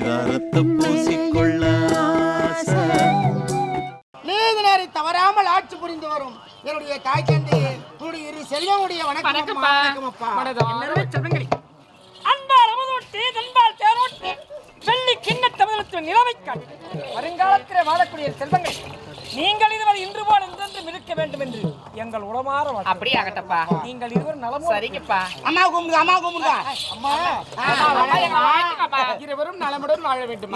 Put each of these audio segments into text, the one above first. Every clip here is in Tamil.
பரிதாரத்தை பூசிக்கொள்ள தவறாமல் ஆட்சி புரிந்து வரும். என்னுடைய தாய் தந்தையே உன்னுடைய இரு செல்வமுடைய வணக்கம் வணக்கம்ப்பா. அன்பால் அமுதூட்டி தேனூட்டி வெள்ளி கிண்ண நிலவை காட்டு வருங்காலத்திலே வாழக்கூடிய செல்வங்கள். நீங்கள் இதுவரை இன்று போல் என்றென்றும் இருக்க வேண்டும் என்று எங்கள் வாழ்த்து. அப்படியே ஆகட்டப்பா நீங்கள் இருவர் நலமோ சரிங்கப்பா. அம்மா கும்பிடுங்க அம்மா கும்பிடுங்க. அம்மா. இருவரும் நலமுடன் வாழ வேண்டும்?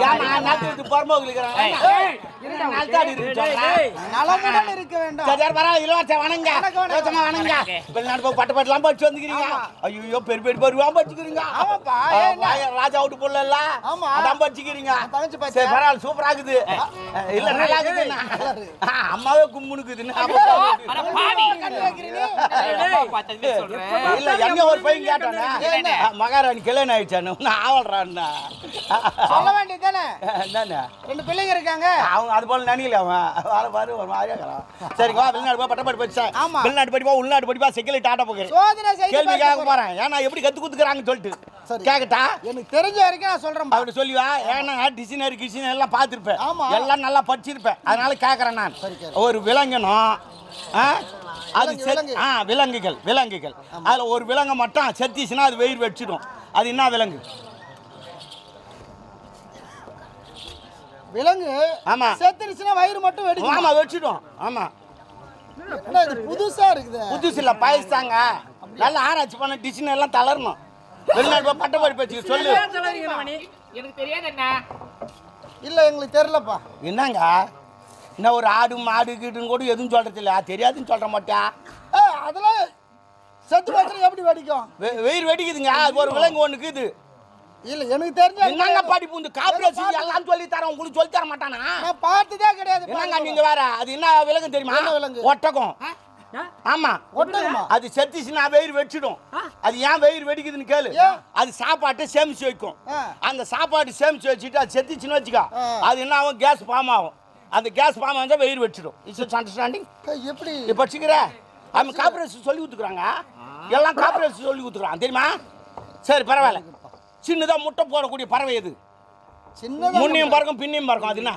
நலமுடன் இருக்க வேண்டும். சரி பரவாயில்ல இலவச வணங்க. இலவசமா வணங்க. வெளிநாடு போய் பட்டு பட்டுலாம் படிச்சு வந்துக்கிறீங்க. ஐயோ பெரிய பெரிய படிச்சுக்கிறீங்க. ஆமாப்பா ராஜா அவுட்டு போடல ஆமா. அதான் படிச்சுக்கிறீங்க. சரி பரவாயில்ல சூப்பரா இருக்குது இல்ல நல்லா இருக்குது. அம்மாவே கும்முனுக்குது அட பாவி. பார்த்ததுமே சொல்றேன். இல்ல எங்க ஒரு பையன் கேட்டானே? மகாராணி கல்யாணம் ஆயிடுச்சானு? ஆவல்றான்னா? சொல்ல வேண்டியதானே என்னண்ணே? ரெண்டு பிள்ளைங்க இருக்காங்க. அவங்க அது போல நினைக்கல அவன். வர பாரு ஒரு மாதிரியா இருக்கிறான். சரிங்க வா வெளிநாடு போய் பட்டப்பாடு படிச்சேன் ஆமா. வெளிநாடு படிப்பா உள்நாடு படிப்பா செக்கில் டாட்டா போகிறேன் கேள்வி கேட்க போறேன். ஏன்னா எப்படி கத்து குத்துக்கிறாங்கன்னு சொல்லிட்டு. சரி. கேக்கட்டா? எனக்கு தெரிஞ்ச வரைக்கும் நான் சொல்றேன் அப்படி சொல்லிவா ஏன்னா டிசைனர் கிசினர் எல்லாம் பார்த்துருப்பேன். ஆமா. எல்லாம் நல்லா படிச்சிருப்பேன். அதனால கேட்குறேன் நான். ஒரு விலங்கணும்? அது. ஆ விலங்குகள் விலங்குகள். அதில் ஒரு விலங்கை மட்டும் செத்திச்சுன்னா அது வெயிர் வச்சிடும். அது என்ன விலங்கு? விலங்கு ஆமா. செத்துருச்சுன்னா வயிறு மட்டும் வெடிக்கும். ஆமா வச்சிடும். ஆமா. புதுசா இருக்குது. புதுசு இல்லை பாயசாங்க நல்லா ஆராய்ச்சி பண்ண டிசைன் எல்லாம் தளரணும். வெளிநாடு போய் பட்ட படிப்பு வச்சுக்க சொல்லு. எனக்கு தெரியாது என்ன இல்ல எங்களுக்கு தெரியலப்பா. என்னங்க? என்ன ஒரு ஆடு மாடு கீடுன்னு கூட எதுவும் சொல்றது இல்ல தெரியாதுன்னு சொல்ற மாட்டா? ஏ அதெல்லாம் செத்து போச்சுன்னா எப்படி வெடிக்கும்? வெ- வெயிர் வெடிக்குதுங்க. ஒரு விலங்கு ஒன்று இருக்குது இல்ல எனக்கு தெரிஞ்ச என்னங்க படிப்பு இந்த காப்பிரேசி எல்லாம் சொல்லி தரேன். உங்களுக்கு சொல்லி தர மாட்டானா? நான் பார்த்ததே கிடையாது என்னங்க நீங்க வேற? அது என்ன விலங்கு தெரியுமா? விலங்கு? ஒட்டகம். ஆமா. ஒட்டகமா? அது செத்துச்சுன்னா வெயிர் வெடிச்சிடும் அது ஏன் வெயிர் வெடிக்குதுன்னு கேளு? அது சாப்பாட்டை சேமிச்சு வைக்கும். அந்த சாப்பாடு சேமிச்சு வச்சுட்டு அது செத்துச்சுன்னு வச்சுக்கோ. அது என்ன ஆகும்? கேஸ் ஃபார்ம் ஆகும். அந்த கேஸ் ஃபார்ம் ஆகுதா வெயிர் வெடிச்சிடும் இட்ஸ் அண்டர்ஸ்டாண்டிங் ஏய், எப்படி? இப்போ வச்சுக்கிற அவன் காப்பிரேஸ் சொல்லி கொடுத்துக்குறாங்க எல்லாம் காப்பிரேஸ் சொல்லி கொடுத்துக்குறான் தெரியுமா? சரி பரவாயில்ல. சின்னதா முட்டை போடக்கூடிய பறவை எது? சின்னதா முன்னையும் பறக்கும் பின்னையும் பறக்கும் அது என்ன?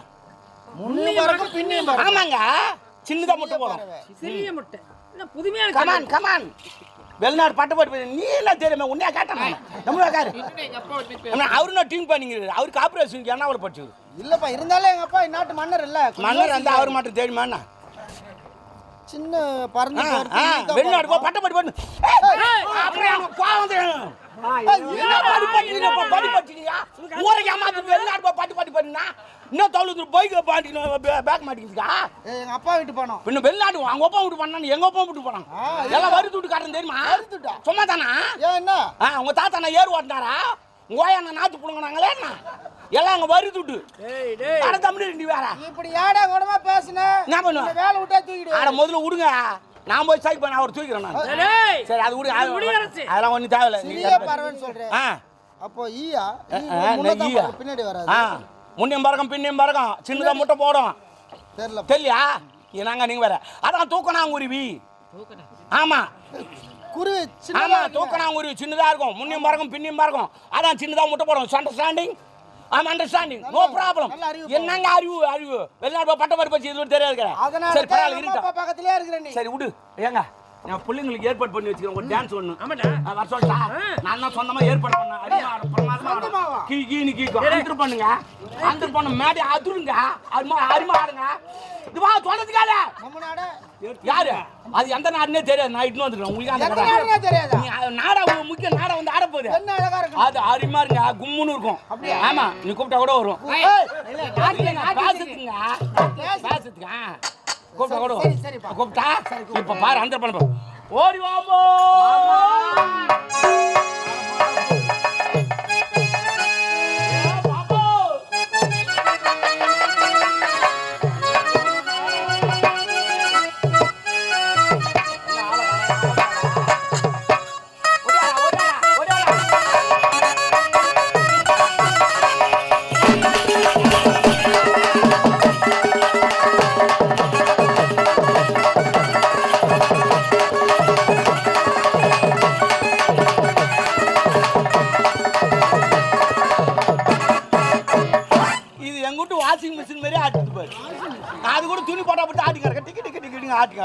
முன்னையும் பறக்கும் பின்னையும் பறக்கும் சின்னதா முட்டை பறவை. சிறிய முட்டை. என்ன புதுமையான கமான் கமான் வெளிநாடு பட்டு பட்டு நீ எல்லாம் தெரியுமே? உன்னையா கேட்டேன் நம்மளா காரு அவரு நான் டீம் பண்ணிக்கிறாரு. அவர் காப்பிரேஷன் என்ன அவர் படிச்சது இல்லப்பா இருந்தாலும் எங்க அப்பா இந்நாட்டு மன்னர் இல்ல. மன்னர் அந்த. அவர் மட்டும் தெரியுமா என்ன? சின்ன பறந்து வெளிநாடு போ. பட்ட பட்டு பண்ணு அப்புறம் எனக்கு கோவம் வந்துடும். என்ன படி இப்ப படி படிக்கிறீங்க? ஊரைக்கு ஏமாத்திட்டு வெளிநாடு போய் பட்டு பட்டு பண்ணுனா, இன்னும் தொழுது பைக்ல பாட்டின்னு பே- பேக் மாட்டிக்கிச்சுக்கா? எங்க அப்பா வீட்டு போனோம். பின்ன வெளிநாடு அவங்க அப்பா விட்டு பண்ணா எங்க அப்பா விட்டு போனாங்க எல்லாம் வரி துட்டு காட்டுறது தெரியுமா? வரித்துட்டா? சும்மா தானா? ஏன் என்ன? ஆ, உங்க தாத்தா நான் ஏறு ஓட்டினாரா? உங்க ஓயா நான் நாத்து புடுங்கினாங்களே என்ன? எல்லாம் அங்க வரி துட்டு. அட தமிழ் நீ வேற. இப்படி ஏடா கூடமா பேசுன? என்ன வேலை விட்டா தூக்கிடு. ஆட முதல்ல விடுங்க நான் போய் சைட் பண்ண அவர் தூக்கிறேன் நான். சரி அது விடு அது- முடியரசு. அதெல்லாம் ஒன்றும் தேவையில்ல. பறவைன்னு சொல்றேன். அப்போ ஈயா நான் பின்னாடி வராது. முன்னையும் பறக்கும் பின்னையும் பறக்கும் சின்னதா முட்டை போடும். தெரியல. தெரியலையா? என்னங்க நீங்க வேற. அதான் தூக்கணாங்குருவி. ஆமா. குருவி ஆமா. தூக்கணாங்குருவி சின்னதா இருக்கும். முன்னையும் பறக்கும் பின்னையும் பறக்கும் அதான் சின்னதா முட்டை போடும். அண்டர்ஸ்டாண்டிங் ஆமா அண்டர்ஸ்டாண்டிங் நோ ப்ராப்ளம் என்னங்க அறிவு அறிவு? வெளிநாடு பட்ட படிப்பு இது தெரியாது அதனால சரி பரவாயில்ல அப்பா பக்கத்துலயே இருக்கிற நீ. சரி விடு. ஏங்க? நான் பிள்ளைங்களுக்கு ஏற்பாடு பண்ணி வச்சுக்கிறேன். ஒரு டான்ஸ் ஆமாடா. வர சொல்லிட்டா நான் தான் சொந்தமா ஏற்பாடு பண்ணேன்? கீ கீனு கீக்கும். அந்தர் பண்ணுங்க. அந்தர் பண்ண மேடை அதிருங்க அருமா அருமா ஆடுங்க. இது வா சொல்றதுக்காக யாரு? அது எந்த நாடுனே தெரியாது. நான் இட்டு வந்துடுறேன். உங்களுக்கு தெரியாதா? நாடா முக்கிய நாடா வந்து ஆட போகுது. அது அருமையா இருங்க. கும்முன்னு இருக்கும். ஆமா. நீ கூப்பிட்டா கூட வரும். பேசுறதுக்கு ஆ. கூப்பிட்டா கூட. கூப்பிட்டா? இப்ப பாரு அந்த பண்ண. ஓடி வாமோ.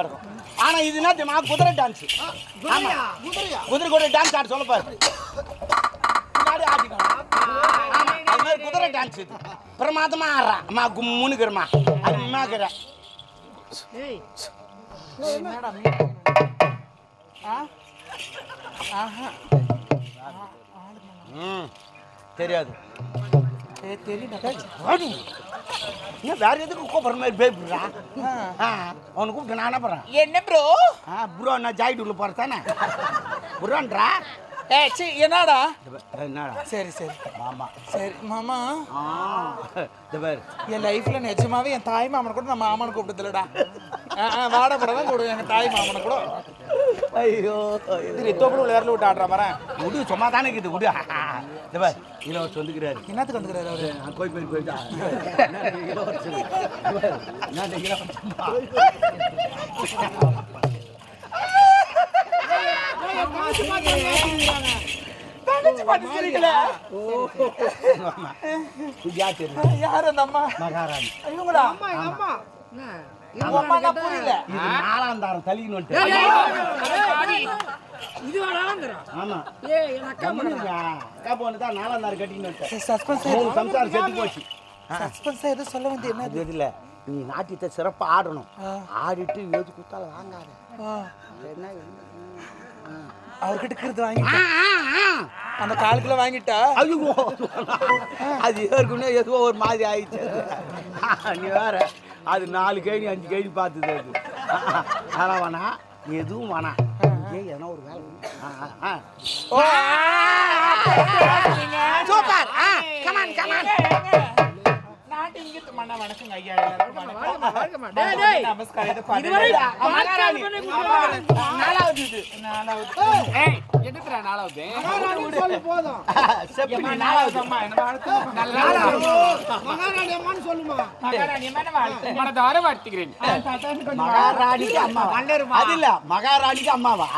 ஆட்டி கிடக்கும் ஆனா இது என்ன தெரியுமா குதிரை டான்ஸ் ஆமா. குதிரையா? குதிரை கூட டான்ஸ் ஆட சொல்ல பாரு. ஆமா அது மாதிரி குதிரை டான்ஸ் இது. பிரமாதமா ஆடுறா. அம்மா கும்முனுக்குறமா இருக்கிற ம் தெரியாது. ஏன் வேற எதுக்கு கூப்பிடுற மாதிரி பேபிடுறா அவனை கூப்பிட்டு நான் என்ன பண்ணுறேன் என்ன ப்ரோ ஆ ப்ரோ நான் ஜாயிட்டு உள்ள போகிறேன் தானே ப்ரோன்றா ஏ சி என்னடா? என்னடா? சரி சரி. மாமா. சரி மாமா. ஆ இந்த பேர். என் லைஃப்ல நிஜமாவே என் தாய் மாமனை கூட நான் மாமனை கூப்பிட்டதில்லடா. வாட படம் தான் கூடுவேன் தாய் மாமனை கூட. ஐயோ. இது தோப்புல விளையாடல விட்டு ஆடுற விடு சும்மா தானே இருக்குது விடு இந்த பேர் என்னத்துக்கு வந்துக்கிறாரு அவரு நான் கோயில் போய் போயிட்டா நான் தங்கச்சி சிரிக்கல யார் அந்த அம்மா மகாராணி இவங்களா அம்மா எங்க அம்மா இவங்க அம்மா நான் புரியல இது நாலாம் தாரம் தள்ளின்னு வந்துட்டு இது வேணாங்கிறான் ஆமா. ஏ என் அக்கா கம்முனுங்க. அக்கா பொண்ணு தான் நாலாம் தாரம் கட்டின்னு வந்துட்டேன். சஸ்பென்ஸ் மூணு சம்சாரம் செத்து போச்சு. சஸ்பென்ஸ் ஏதோ சொல்ல வந்து என்ன இல்ல நீ நாட்டியத்தை சிறப்பா ஆடணும். ஆடிட்டு எது கொடுத்தாலும் வாங்காத. என்ன அவர்கிட்ட இருக்கிறது வாங்கி அந்த காலுக்குள்ள வாங்கிட்டா? ஐயோ. அது ஏற்கனவே எதுவோ ஒரு மாதிரி ஆயிடுச்சு. நீ வேற. அது நாலு கேணி அஞ்சு கேணி பார்த்தது அது. வேணாம் நீ எதுவும் வேணாம். ஏய் எதனா ஒரு வேலை ஆ ஆ மனதார வாழ்த்துகிறேன் மகாராணிக்கு அம்மாவா? அது இல்ல மகாராணிக்கு அம்மாவா?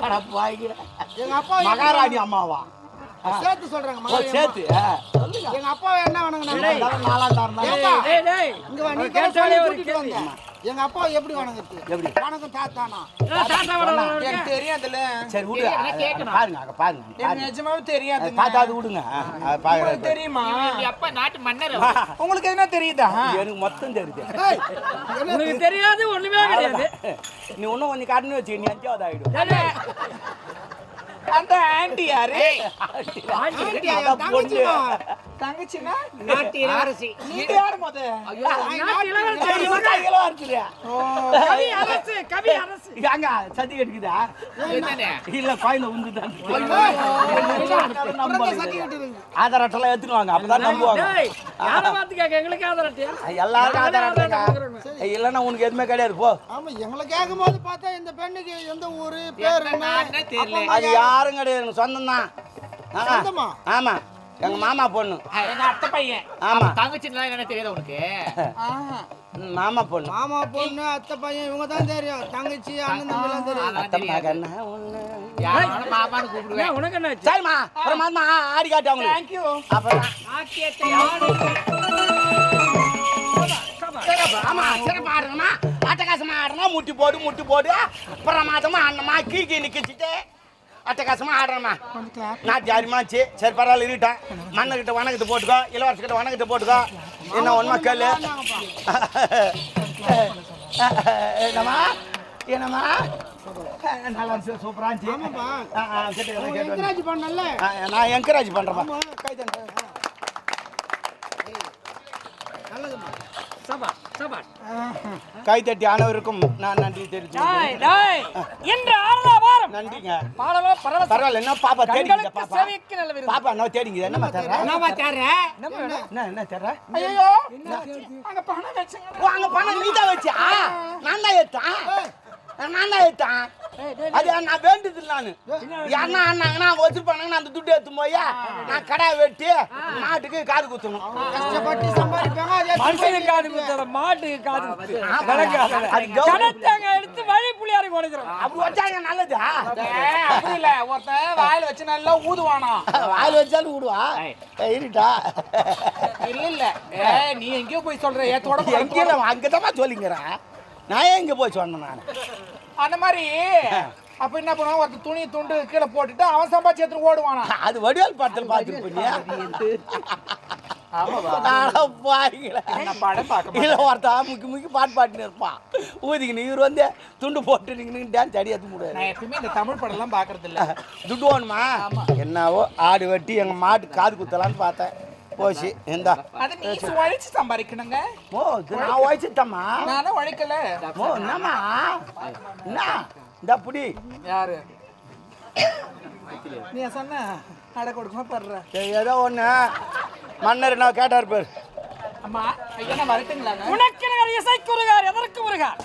கடப்பாய்கிற எங்க அப்பா மகாராணி அம்மாவா? சேர்த்து சொல்றாங்க. எங்க அப்பாவை எங்க அப்பா எப்படி வணங்குறது? எப்படி? வணக்கம் தாத்தானா? தாத்தா எனக்கு தெரியாதுல்ல சரி விடு. அத பாருங்க அங்க பாருங்க. எனக்கு பாருங்க. நிஜமாவே அது தெரியாது பார்த்தா அது விடுங்க. உங்களுக்கு தெரியுமா? இவங்க அப்பா நாட்டு மன்னர் உங்களுக்கு என்ன தெரியுதா? எனக்கு மொத்தம் தெரியுது. உனக்கு தெரியாது ஒண்ணுமே கிடையாது. நீ இன்னும் கொஞ்சம் காட்டுன்னு வச்சு நீ அஞ்சாவது ஆயிடும். அந்த ஆன்டி யாரு என் பொண்ணு. தங்கச்சினா நாட்டு இளவரசி. நீங்க யாரு முத. கவி அரசு கவி அரசு. ஏங்க, சதி எடுக்குதா இல்ல உந்துதான். இருக்கு. ஆதார் அட்டெல்லாம் வாங்க அப்பதான் நம்புவாங்க. யாரை எங்களுக்கு அட்டை இல்லைன்னா உனக்கு எதுவுமே கிடையாது போ. ஆமா எங்களை கேட்கும் போது பார்த்தா இந்த பெண்ணுக்கு எந்த ஊரு பேர் என்ன? தெரியல. அது யாரும் கிடையாது எனக்கு சொந்தம் தான் சொந்தமா? ஆமா. எங்க மாமா பொண்ணு. எங்க அத்தை பையன். ஆமா. தங்கச்சி என்ன தெரியாது உனக்கு? மாமா பொண்ணு. மாமா பொண்ணு அத்தை பையன் இவங்க தான் தெரியும். தங்கச்சி அண்ணன் தம்பி எல்லாம் தெரியும். அத்தை தெரியாது மகன் ஒண்ணு? யாரும் மாமான்னு கூப்பிடுவேன். உனக்கு என்னாச்சு சரிம்மா அப்புறம் மாமா ஆடி காட்டு அவங்களுக்கு. Thank you. அப்புறம் நாட்டியத்தை ஆடு சிறப்பு ஆமா சிறப்பு ஆடுறமா அட்டகாசமா ஆடுறோம் முட்டி போடு முட்டி போடு. பிரமாதமா ஆடணுமா கீ கீ நிக்கிச்சிட்டு. அட்டகாசமா ஆடுறோமா நான் ஜாரிமாச்சு. சரி பரவாயில்ல இருக்கட்டும் மண்ணக்கிட்ட வணக்கத்தை போட்டுக்கோ இளவரசக்கிட்ட வணக்கத்தை போட்டுக்கோ. என்ன ஒன்றுமா கேளு? என்னம்மா? என்னம்மா? நல்லா இருந்துச்சு சூப்பரா இருந்துச்சு. நான் என்கரேஜ் பண்றேன் ஆமா. கை தட்டு. நல்லதும்மா. சபா சபா கை தட்டி அனைவருக்கும் நான் நன்றி ஆறதா வாரம் நன்றிங்க. பாடலோ பரவசம் பரவாயில்ல என்ன பாப்பா தேடிங்க பாப்பா? செவிக்கு நல்ல பாப்பா தேடிங்க? தர்ற என்னம்மா தேர்ற என்ன என்ன தர்ற ஐயோ அங்க பணம் வச்சுங்க. ஓ அங்க பணம் நீ தான் வச்சியா? நான் தான் ஏத்தான் நான் தான் எடுத்தேன். அது நான் வேண்டியது நானு. யாருன்னா அண்ணாங்கன்னா அவங்க வச்சிருப்பானுங்க அந்த துட்டு எடுத்து போய் நான் கடை வெட்டி மாட்டுக்கு காது குத்தணும். கஷ்டப்பட்டு சம்பாதிப்பாங்க மனுஷனுக்கு காது குத்துற மாட்டுக்கு காது. கடத்தாங்க எடுத்து வழி புள்ளியாருக்கு உடைக்கிறோம். அப்படி வச்சாங்க நல்லதா? அப்படி இல்ல. ஒருத்தன் வாயில வச்சு நல்லா ஊதுவானா? வாயில் வச்சாலும் விடுவா இருட்டா இல்ல இல்ல. ஏய், நீ எங்கேயோ போய் சொல்ற. ஏன் தொட எங்கேயும் அங்கதான் சொல்லிங்கிறேன். நான் ஏன் இங்க போய் சொன்னேன் நான்? அந்த மாதிரி. அப்ப என்ன பண்ணுவான்? ஒருத்தன் துணி துண்டு கீழே போட்டுட்டு அவன் சம்பாதிச்சு எடுத்துட்டு ஓடுவானா? அது வடிவேல் படத்தில் பார்த்துருப்பீங்க. ஒருத்தன் முக்கி முக்கி பாட்டு பாட்டுன்னு இருப்பான். ஊதிக்கின்னு இவர் வந்து துண்டு போட்டு நீங்கள் டான்ஸ் அடி ஏற்ற முடியாது நான் எப்பயுமே இந்த தமிழ் படம் எல்லாம் பாக்குறது இல்ல துட்டு வேணுமா? என்னவோ ஆடு வெட்டி எங்கள் மாட்டு காது குத்தலான்னு பார்த்தேன். போச்சு. இந்தா. அது நீ உழைச்சு சம்பாதிக்கணுங்க. ஓ நான் வச்சுட்டம்மா நானும் உழைக்கல. ஓ என்னம்மா? என்ன? இந்த புடி. யாரு? நீ சொன்ன. அடை கொடுக்குமா படுற. ஏதோ ஒன்று மன்னர் என்ன கேட்டார் பேர். அம்மா ஐயா வரட்டுங்களாங்க உனக்கு நிகர் இசைக்கு உருகார் எதற்கு உருகார்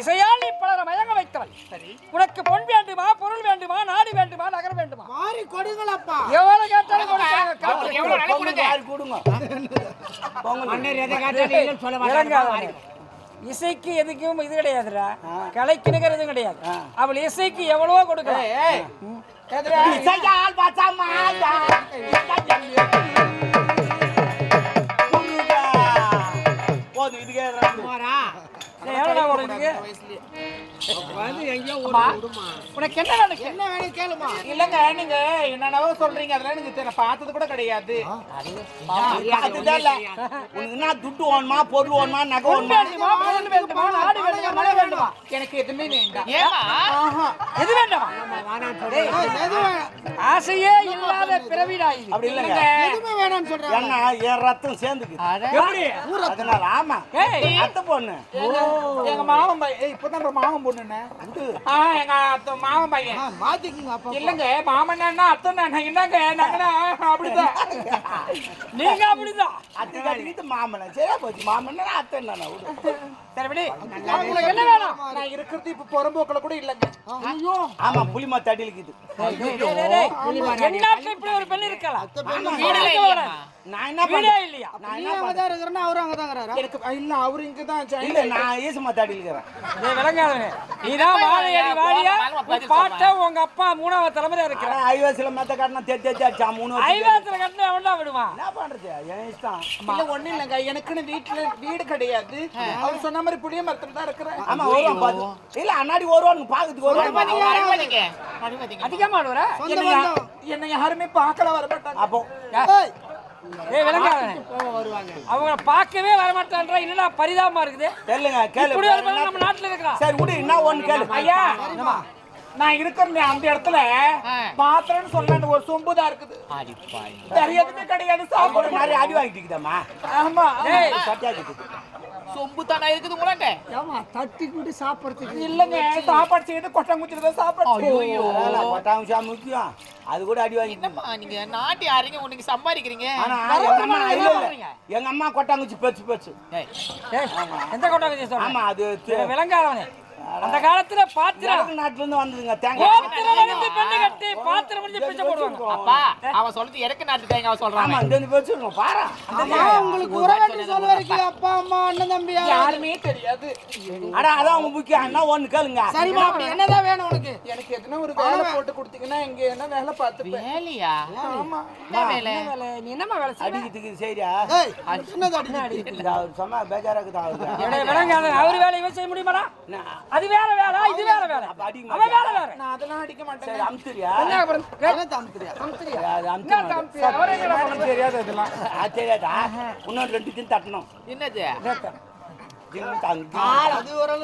இசையால் நீ பலரை மயங்க வைத்தவன் சரி. உனக்கு பொன் வேண்டுமா பொருள் வேண்டுமா நாடு வேண்டுமா நகரம் வேண்டுமா? மாறி கொடுங்களப்பா. எவ்வளவு கேட்டாலும் இசைக்கு எதுக்கும் இது கிடையாதுடா. கலைக்கு நிகர் எதுவும் கிடையாது அவள் இசைக்கு எவ்வளவோ கொடுக்கலாம். ஏய் எதிரா இசையால் பச்சமாயா. உனக்கு என்ன வேணும். என்ன வேணும் கேளுமா. இல்லங்க நீங்க என்னென்னவோ சொல்றீங்க. அதெல்லாம் எனக்கு பார்த்தது கூட கிடையாது. அதுதான் இல்ல. உனக்கு என்ன துட்டு வேணுமா பொருள் வேணுமா நகை வேணுமா? வேண்டுமா நாடு வேண்டுமா மழை வேண்டுமா எனக்கு எதுவுமே வேண்டாம். எது வேண்டாமா? வேணும் ஆசையே இல்லாத பிறவிடா இது அப்படி இல்லைங்க. எதுவுமே வேணாம்னு சொல்றாங்க ஏன்னா என் ரத்தம் சேர்ந்துக்கு அதனால ஆமா. அத்தை பொண்ணு. எங்க மாமன் இப்பதான் மாமன் பொண்ணுண்ணே ஆ எங்க அத்தை மாமன் பையன். மாத்திக்குங்க அப்பா இல்லங்க மாமன் அண்ணா அத்தை அண்ணா என்னங்க அப்படிதான். நீங்க அப்படிதான். அத்தை கட்டிக்கிட்டு மாமனை? சரியா போச்சு. மாமன்னா அத்தை என்ன சரி விடு. உங்களுக்கு என்ன வேணும்? நான் இருக்கிறது இப்ப புறம்போக்குல கூட இல்லங்க. ஐயோ. ஆமா புளிமா தடி இருக்குது. இப்படி ஒரு பெண் இருக்கலாம்? நான் என்ன வீடே பண்ணேன் இல்லையா நீ அங்கதான் இருக்கிறனா அவரும் அங்கதான் இருக்கிறாரா? எனக்கு இல்ல அவரு இங்கதான் இல்ல நான் ஈசமா தடி இருக்கிறேன். டேய், விளங்காதவனே. நீதான் வாழையடி வாழியா? பாட்ட உங்க அப்பா மூணாவது தலைமுறை இருக்கிற ஐவசில மெத்த காட்டினா தேத்தி அடிச்சா மூணு ஐவாத்துல கட்டின அவன்தான் விடுவான். என்ன பண்றது? என் இஷ்டம். இல்ல ஒண்ணு இல்லங்க. எனக்குன்னு வீட்டுல வீடு கிடையாது. அவர் சொன்ன மாதிரி புளிய மரத்துல தான் இருக்கிறேன். ஆமா வருவான் பாத்து இல்ல அண்ணாடி அதிகமா சொந்த என்னை யா- பந்தம். என்னை யாருமே பார்க்கல வர மாட்டாங்க அப்போ அவங்கள பார்க்கவே வர மாட்டான்றா என்னடா பரிதாபமா இருக்குது? கேளுங்க கேளு. நம்ம நாட்டுல இருக்கிறான் சரி விடு என்ன ஒண்ணு கேளு. ஐயா நான் இருக்கிறேன் அந்த இடத்துல பாத்திரம்னு சொல்லணும் ஒரு சொம்பு தான் இருக்குது. வேற எதுவுமே கிடையாது சாப்பிட ஒரு நிறைய அடி வாங்கிட்டுக்குதாம்மா ஆமா. ஏய் சட்டியாக்கிட்டு சொம்பு தானே இருக்குது உங்களாண்ட? ஏமா தட்டி கூட்டி சாப்பிடுறதுக்கு இல்லங்க சாப்பாடு செய்து கொட்டங்குச்சில தான் சாப்பாடு பட்டாங்க முக்கியம். அது கூட அடி வாங்கிட்டு என்னம்மா நீங்க நாட்டு யாருங்க உனக்கு சம்பாதிக்கிறீங்க. ஆனா எங்க அம்மா இல்ல இல்ல. எங்க அம்மா கொட்டாங்குச்சி ஏய், ஏய், எந்த கொட்டாங்க சொல்ற? ஆமா அது விளங்காதவனே அந்த காலத்துல பாத்திரம் நாட்டுல இருந்து வந்ததுங்க தேங்காய். பெண்ணு கட்டி பாத்திரம் முடிஞ்சு பிச்சை போடுவாங்க. அப்பா அவன் சொல்றது எனக்கு நாட்டு தேங்க அவன் ஆமா சொல்றான் இந்த இந்த பெருசு இருக்கும் பாரு ஆமா உங்களுக்கு உறவேற்று சொல்ல வரைக்கும் அப்பா அம்மா அண்ணன் தம்பியா யாருமே தெரியாது. அட அதான் உங்க முக்கியம். என்ன ஒண்ணு கேளுங்க. சரிம்மா அப்படி என்னதான் வேணும் உனக்கு? எனக்கு எதுனா ஒரு வேலை போட்டு கொடுத்தீங்கன்னா இங்க என்ன வேலை பார்த்துப்பேன். வேலையா? ஆமா. வேலை? நீ என்னம்மா வேலை அடிக்கிறதுக்கு சரியா? என்னது அடி இது அவர் சொன்னா பேஜாரா இருக்குது அவருக்கு? விளங்காத அவர் வேலையை செய்ய முடியுமாடா? அது வேற வேலை இது வேற அடிக்க அவன் வேலை வேற. நான் அதெல்லாம் அடிக்க மாட்டேன். சரி அமுத்துறியா? என்ன அப்புறம்? என்ன தாமத்திரியா அது என்ன அமுத்து காமிச்சு? அவரே என்னடா பண்ண தெரியாது அதெல்லாம் அது தெரியாதா இன்னொரு ரெண்டு தின் தட்டணும். என்னது?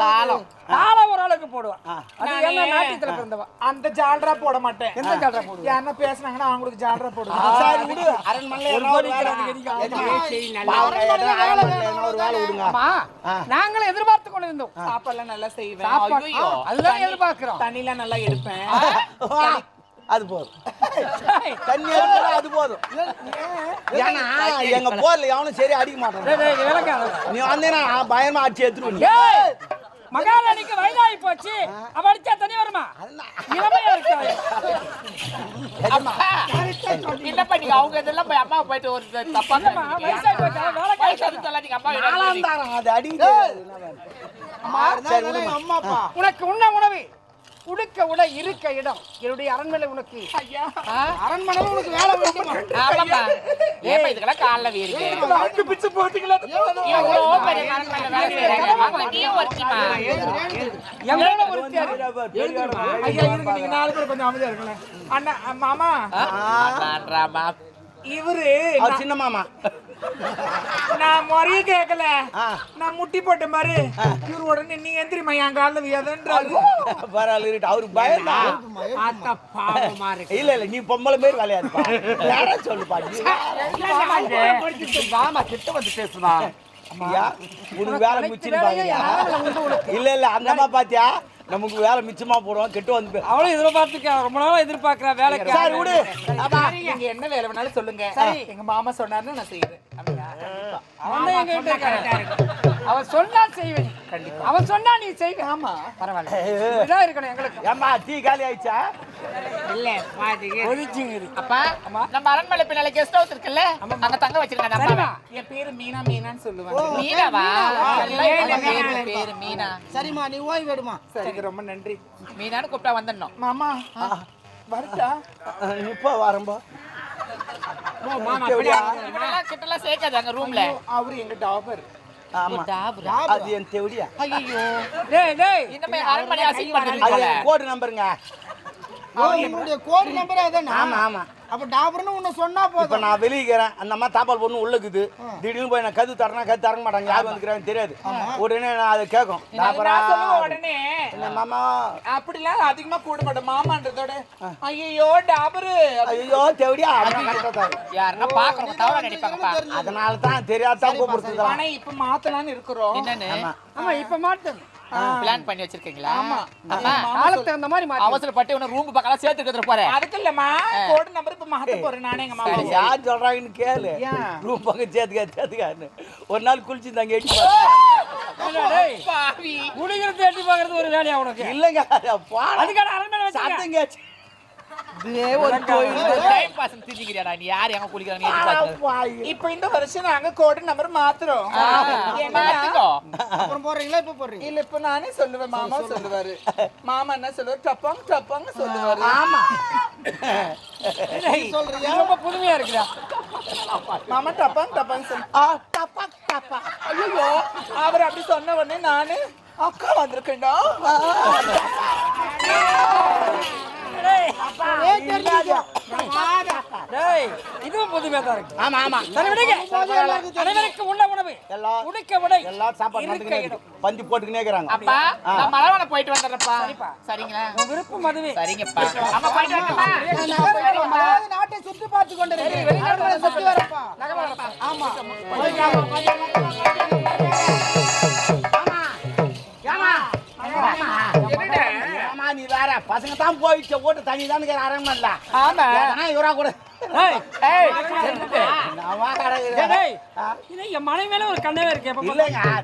தாளம். ஆளுக்கு போடுவான். அது என்ன நாட்டியத்துல அந்த ஜால்ரா போட மாட்டேன். எந்த ஜால்ரா போடுவ? யாருன்னா பேசுனாங்கன்னா அவங்களுக்கு ஜால்ரா சரி விடு. என்ன என்ன ஆமா நாங்களும் எதிர்பார்த்து கொண்டு இருந்தோம் சாப்பாடுலாம் நல்லா செய்வேன். அதுதான் எதிர்பார்க்கிறோம். தண்ணிலாம் நல்லா எடுப்பேன். அது போதும். தண்ணி எடுத்தா அது போதும். ஏன்னா எங்க போர்ல எவனும் சரி அடிக்க மாட்டான். நீ வந்தீங்கன்னா பயமா அடிச்சு ஏய், மகாராணிக்கு வயதாகி போச்சு. அவ அடிச்சா தனி வருமா? இளமையா நீங்க அவங்க இதெல்லாம் போய் அம்மா போயிட்டு ஒரு தப்பா வயசாகி போச்சு? நீங்க அம்மா நாலாம் தாரம் அது. அம்மா அப்பா உனக்கு உண்ண உணவு. உடுக்க உடை இருக்க இடம் என்னுடைய அரண்மனை உனக்கு அரண்மனை உனக்கு வேலை வேண்டுமா ஆமாப்பா ஏப்பா இதுக்கெல்லாம் காலைல வீருக்கு நாக்கு பிச்சு போட்டீங்களா பெரிய வேலை ஒருத்திமா ஐயா நீங்க நாலு பேர் கொஞ்சம் அமைதியா அண்ணா மாமா இவரு சின்ன மாமா நான் முறைய கேட்கல. நான் முட்டி போட்ட மாதிரி. இவரு உடனே நீ எந்திரிமா என் காலில் வியாதன்றாரு பரவாயில்ல இருக்கட்டும். அவருக்கு பயந்தா? அத்த பாவமா இருக்கு. இல்ல இல்ல நீ பொம்பளை மாரி விளையாடுப்பா. யாரா சொல்லுப்பா வாமா கிட்ட வந்து பேசுவா ஐயா, உனக்கு வேலை உனக்கு? இல்ல இல்ல அந்த அம்மா பாத்தியா? நமக்கு வேலை மிச்சமா போடுவோம் கெட்டு வந்து அவளும் எதிர்பார்த்துக்க ரொம்ப நாளா எதிர்பார்க்கிறா வேலைக்கு சரி விடு. நீங்க என்ன வேலை வேணாலும் சொல்லுங்க. சரி. எங்க மாமா சொன்னாருன்னு நான் செய்யறேன் அப்படியா? அவன் தான் எங்க கிட்ட. அவன் சொன்னா செய்வேன். அவன் சொன்னா நீ செய்வ. ஆமா. பரவாயில்ல. இருக்கணும் எங்களுக்கு. ஏம்மா டீ காலி ஆயிடுச்சா? ஒளிச்சுங்க இரு. அப்பா நம்ம அரண்மனை பின்னால கெஸ்ட் ஹவுஸ் இருக்குல்ல அங்க தங்க நம்ம சரிம்மா. என் பேரு மீனா மீனான்னு சொல்லுவாங்க. மீனாவா? பேரு மீனா. பேரு மீனா. சரிம்மா நீ ஓய்வு எடுமா சரிங்க ரொம்ப நன்றி. மீனான்னு கூப்பிட்டா வந்துடணும். மாமா வருதா இப்போ வரம்போ கிட்டலாம் சேர்க்காது அங்க ரூம்ல அவரு எங்க டாபர். ஆமா. அது என் தேவடியா. ஐயோ டேய் டேய். இன்னமே பண்ணுறீங்க அது போல கோடு நம்பருங்க ஓ உன்னுடைய கோடு நம்பர் அதானே? ஆமா ஆமா. அப்ப டாபர்னு உன்னை சொன்னா இப்ப போதும். நான் வெளியிக்கிறேன். அந்த அம்மா தாப்பால் பொண்ணு உள்ள இருக்குது. திடீர்னு போய் நான் கது தரேன்னா கது தர மாட்டாங்க. யார் வந்துக்கிறாங்க தெரியாது. உடனே நான் அதை கேட்கும். உடனே. என்ன மாமா? அப்படிலாம் அதிகமா கூட மாட்டேன் மாமான்றதோட ஐயோ டாபரு. ஐயோ தேவடியா. யாருன்னா பாக்குறவங்க தவறா நினைப்பாங்கப்பா அதனால தான் தெரியாதான் கூப்பிடுறது ஆனா இப்ப மாத்தலாம்னு இருக்கிறோம். ஆமா. இப்ப மாட்டேன் பிளான் பண்ணி வச்சிருக்கீங்களா? ஆமா. காலத்துக்கு தகுந்த மாதிரி மாட்டேன் அவசரப்பட்டு உன ரூம் பக்கம் சேர்த்து எடுத்துட்டு போறேன் அதுக்கு இல்லம்மா கோடு நம்பர் இப்ப மாத்த போறேன் நானே எங்க மாமா யார் சொல்றாங்கன்னு கேளு. ஏன்? ரூம் பக்கம் சேர்த்துக்க சேர்த்துக்கான்னு. ஒரு நாள் குளிச்சு தாங்க எட்டி பாவி. குடிக்கிறது எட்டி பாக்குறது ஒரு வேலையா உனக்கு? இல்லைங்க பாடா. அதுக்கான அரண்மனை சத்தம் கேச்சு இப்ப இந்த வருஷம் நாங்க கோடு நம்பர் மாத்துறோம் அப்புறம் போடுறீங்களா இப்ப போடுறீங்க இல்ல இப்ப நானே சொல்லுவேன் மாமா சொல்லுவாரு மாமா என்ன சொல்லுவாரு டப்பாங் டப்பாங்க சொல்லுவாரு ஆமா சொல்றியா ரொம்ப புதுமையா இருக்குடா மாமா டப்பாங் டப்பாங்க சொல்லு ஆ, டப்பா டப்பா ஐயோ அவர் அப்படி சொன்ன உடனே நானு அக்கா வந்திருக்கேன்டா இதுவும் புதுமையா தான் இருக்கு. ஆமா ஆமா. அனைவருக்கும் உள்ள உணவு. எல்லாம் உடுக்க உடை எல்லாம் சாப்பாடு. பந்தி போட்டுக்கினே இருக்கிறாங்க. அப்பா நான் மலவன போயிட்டு. சரிங்களா? விருப்பம் அதுவே சரிங்கப்பா. நாட்டை சுற்றி பார்த்து கொண்டு வெளிநாடு சுற்றி வரப்பா. ஆமா. ஆமா. நீ வேற. பசங்க தான் போயிடுச்சு ஓட்டு தண்ணி தான் அரங்கல்ல ஆமா. இவரா கூட. என் மனை மேல ஒரு கண்ணவே இருக்கு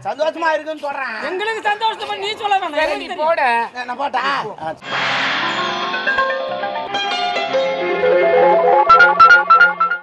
சந்தோஷமா இருக்குன்னு சொல்றேன். எங்களுக்கு சந்தோஷமா நீ சொல்ல வேணாம். போட. நான் போட்டா?